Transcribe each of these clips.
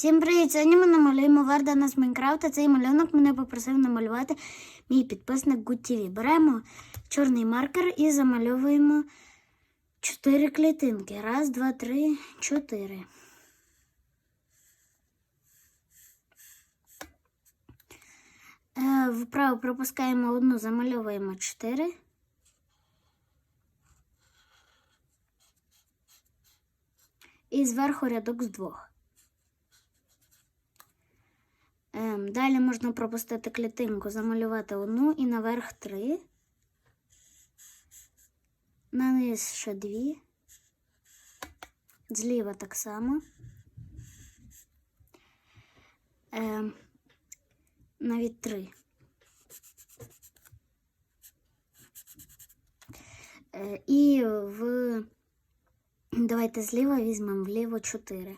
Всім привіт! Сьогодні ми намалюємо Вардана з Майнкрафта. Цей малюнок мене попросив намалювати мій підписник GoodTV. Беремо чорний маркер і замальовуємо чотири клітинки. Раз, два, три, чотири. Е, Вправо пропускаємо одну, замальовуємо чотири. І зверху рядок з двох. Ем, далі можна пропустити клітинку, замалювати одну і наверх три. Наниз ще дві. Зліва так само. Ем, навіть три. Е, і в. Давайте зліва візьмемо вліво чотири.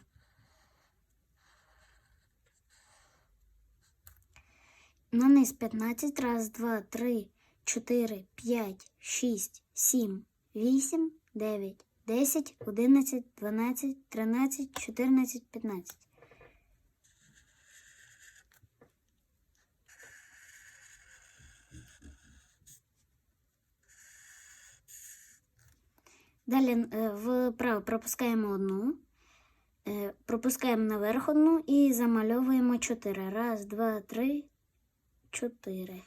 Наниз 15. Раз, два, три, чотири, п'ять, шість, сім, вісім, дев'ять, десять, одинадцять, дванадцять, тринадцять, чотирнадцять, п'ятнадцять. Далі е, вправо пропускаємо одну, е, пропускаємо наверх одну і замальовуємо чотири. Раз, два, три, чотири.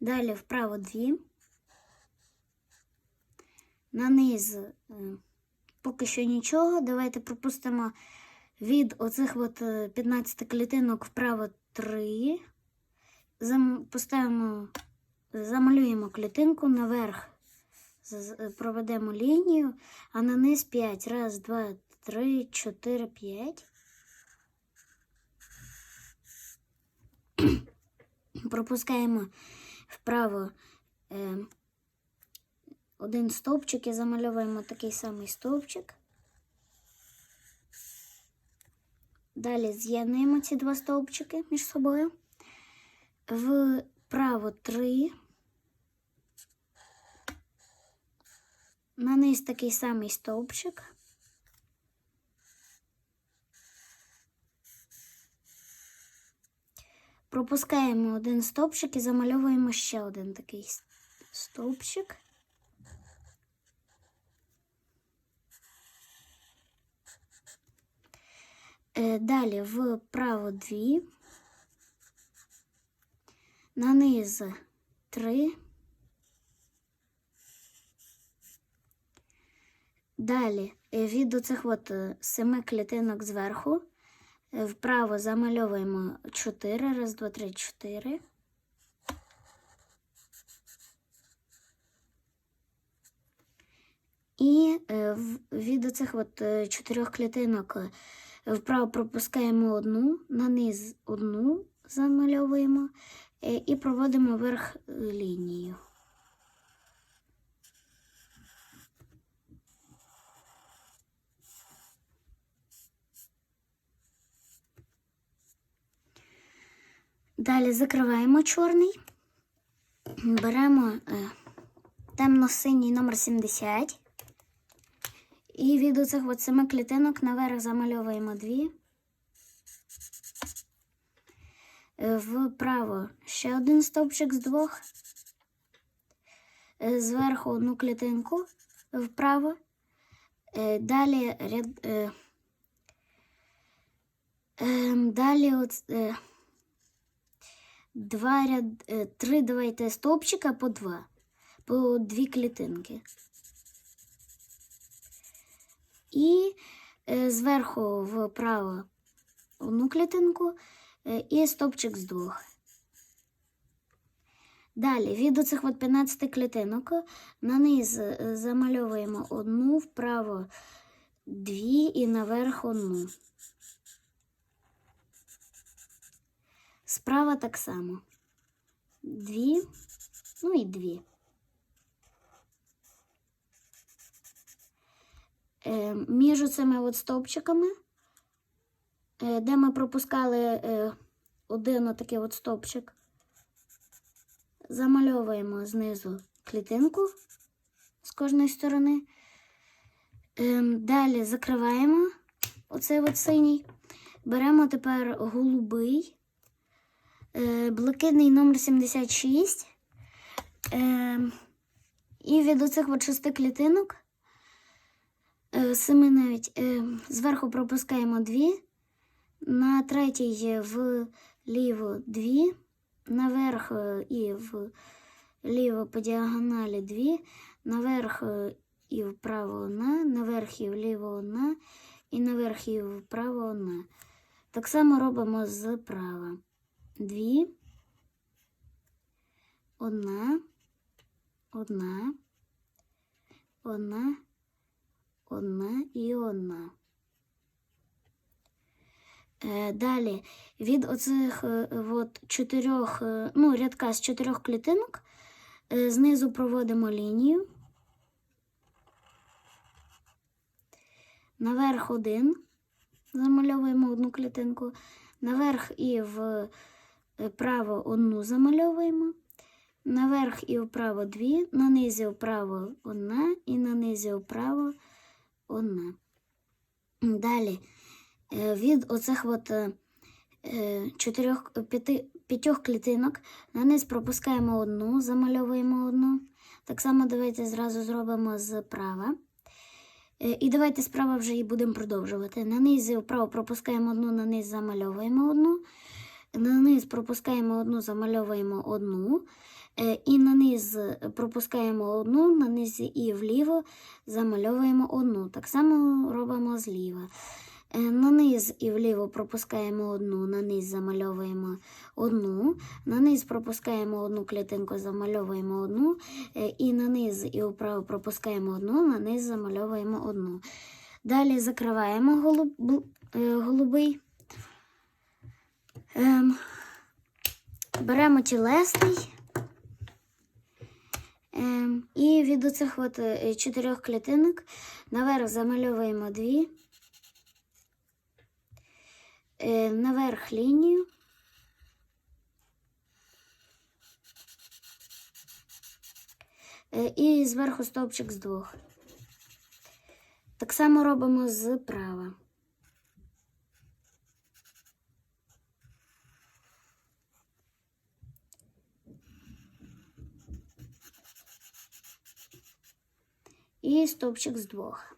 Далі вправо дві. Наниз е, поки що нічого. Давайте пропустимо від оцих от е, 15 клітинок вправо 3. Зам, поставимо, замалюємо клітинку наверх. з- Проведемо лінію, а на низ 5. Раз, два, три, чотири, п'ять. Пропускаємо вправо е, один стовпчик і замальовуємо такий самий стовпчик. Далі з'єднуємо ці два стовпчики між собою. Вправо 3. На низ такий самий стовпчик. Пропускаємо один стовпчик і замальовуємо ще один такий стовпчик. Е, Далі вправо дві. На низ три. Далі е, від оцих от е, семи клітинок зверху Вправо замальовуємо 4. Раз, два, три, 4. І е, від оцих от е, чотирьох клітинок е, вправо пропускаємо одну, на низ одну замальовуємо і проводимо вверх е, лінію. Далі закриваємо чорний, беремо е, темно-синій номер 70. І від оцих от семи клітинок наверх замальовуємо дві. Е, Вправо ще один стовпчик з двох. Е, Зверху одну клітинку вправо. Далі ряд. ем, Далі от, два ряд, е, три давайте стовпчика по два, по дві клітинки. І е, зверху вправо одну клітинку е, і стовпчик з двох. Далі від оцих от 15 клітинок на низ замальовуємо одну, вправо дві і наверх одну. Справа так само. Дві, ну і дві. Е, між цими от стовпчиками, е, де ми пропускали е, один отакий от стовпчик, замальовуємо знизу клітинку з кожної сторони. Ем, далі закриваємо оцей от синій. Беремо тепер голубий, е, блакитний номер 76. Ем, і від оцих от шести клітинок, е, семи навіть, е, зверху пропускаємо дві, на третій вліво дві, наверх е, і вліво по діагоналі дві, наверх е, і вправо одна, наверх і вліво одна, і наверх і вправо одна. Так само робимо зправа. Дві, одна, одна, одна, одна і одна. Е, Далі. Від оцих е, от чотирьох, е, ну, рядка з чотирьох клітинок знизу проводимо лінію. Наверх один, замальовуємо одну клітинку, наверх і вправо одну замальовуємо, наверх і вправо дві, на низі вправо одна і на низі вправо одна. Далі е, від оцих от е, е, чотирьох, п'яти, п'ятьох клітинок на низ пропускаємо одну, замальовуємо одну. Так само давайте зразу зробимо зправа. Е, І давайте справа вже і будемо продовжувати. На низі вправо пропускаємо одну, на низ замальовуємо одну. На низ пропускаємо одну, замальовуємо одну. Е, І на низ пропускаємо одну, на низі і вліво замальовуємо одну. Так само робимо зліва. Е, На низ і вліво пропускаємо одну, на низ замальовуємо одну, на низ пропускаємо одну клітинку, замальовуємо одну, е, і на низ і вправо пропускаємо одну, на низ замальовуємо одну. Далі закриваємо голуб, голубий. Ем, беремо тілесний. Ем, і від оцих от е, чотирьох клітинок наверх замальовуємо дві. Е, наверх лінію. Е, І зверху стовпчик з двох. Так само робимо зправа. І стовпчик з двох.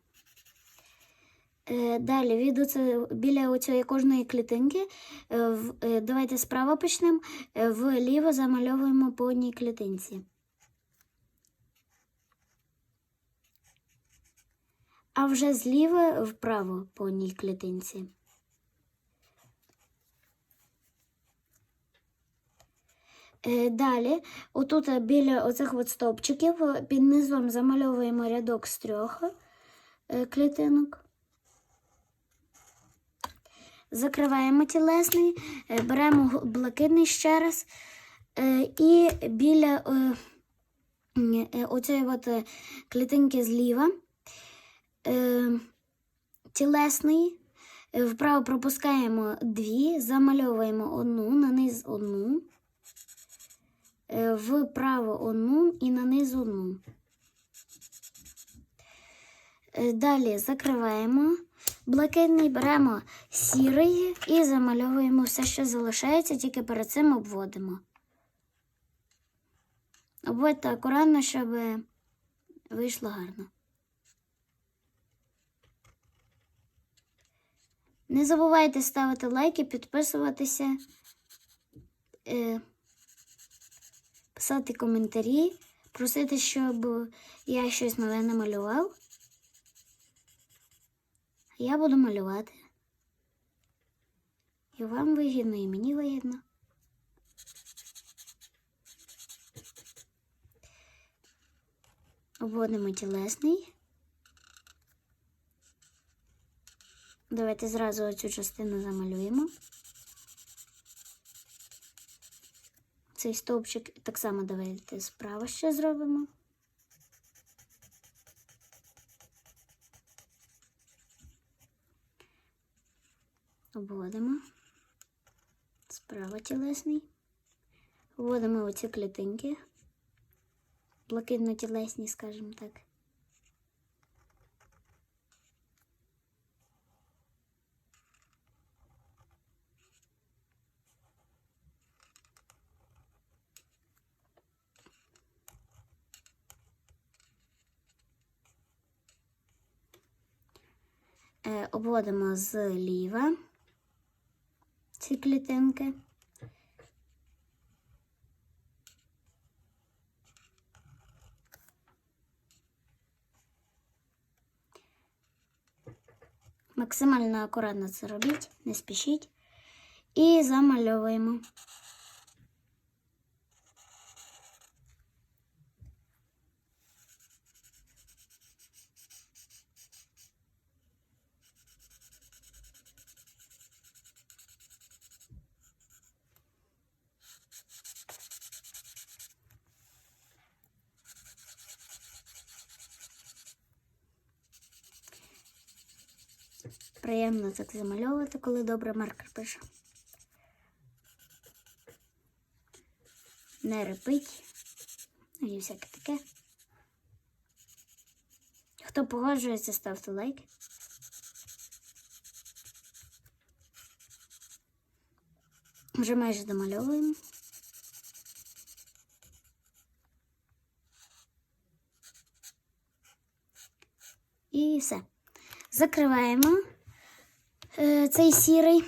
Е, Далі від оце, біля оцієї кожної клітинки е, е, давайте справа почнемо. Вліво замальовуємо по одній клітинці. А вже зліва вправо по одній клітинці. Далі, отут е, біля оцих от стовпчиків е, під низом замальовуємо рядок з трьох е, клітинок. Закриваємо тілесний, е, беремо блакитний ще раз. е, І біля е, е, оцієї от е, клітинки зліва е, тілесний. е, Вправо пропускаємо дві, замальовуємо одну, на низ одну, е, вправо одну і на низ одну. Е, Далі закриваємо блакитний, беремо сірий і замальовуємо все, що залишається, тільки перед цим обводимо. Обводьте акуратно, щоб вийшло гарно. Не забувайте ставити лайки, підписуватися, е, писати коментарі, просити, щоб я щось нове намалював. Я буду малювати. І вам вигідно, і мені вигідно. Обводимо тілесний. Давайте зразу цю частину замалюємо. Цей стовпчик так само давайте справа ще зробимо. Обводимо. Справа тілесний. Вводимо оці клітинки. Блакитно-тілесні, скажімо так. Обводимо зліва ці клітинки. Максимально акуратно це робіть, не спішіть. І замальовуємо. Приємно так замальовувати, коли добре маркер пише. Не репить. Ну і всяке таке. Хто погоджується, ставте лайк. Вже майже домальовуємо. І все. Закриваємо цей сірий.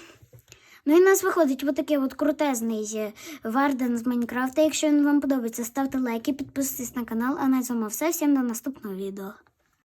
Ну і у нас виходить отакий от крутезний е, Варден з Майнкрафта. Якщо він вам подобається, ставте лайки, підписуйтесь на канал. А на цьому все. Всім до наступного відео.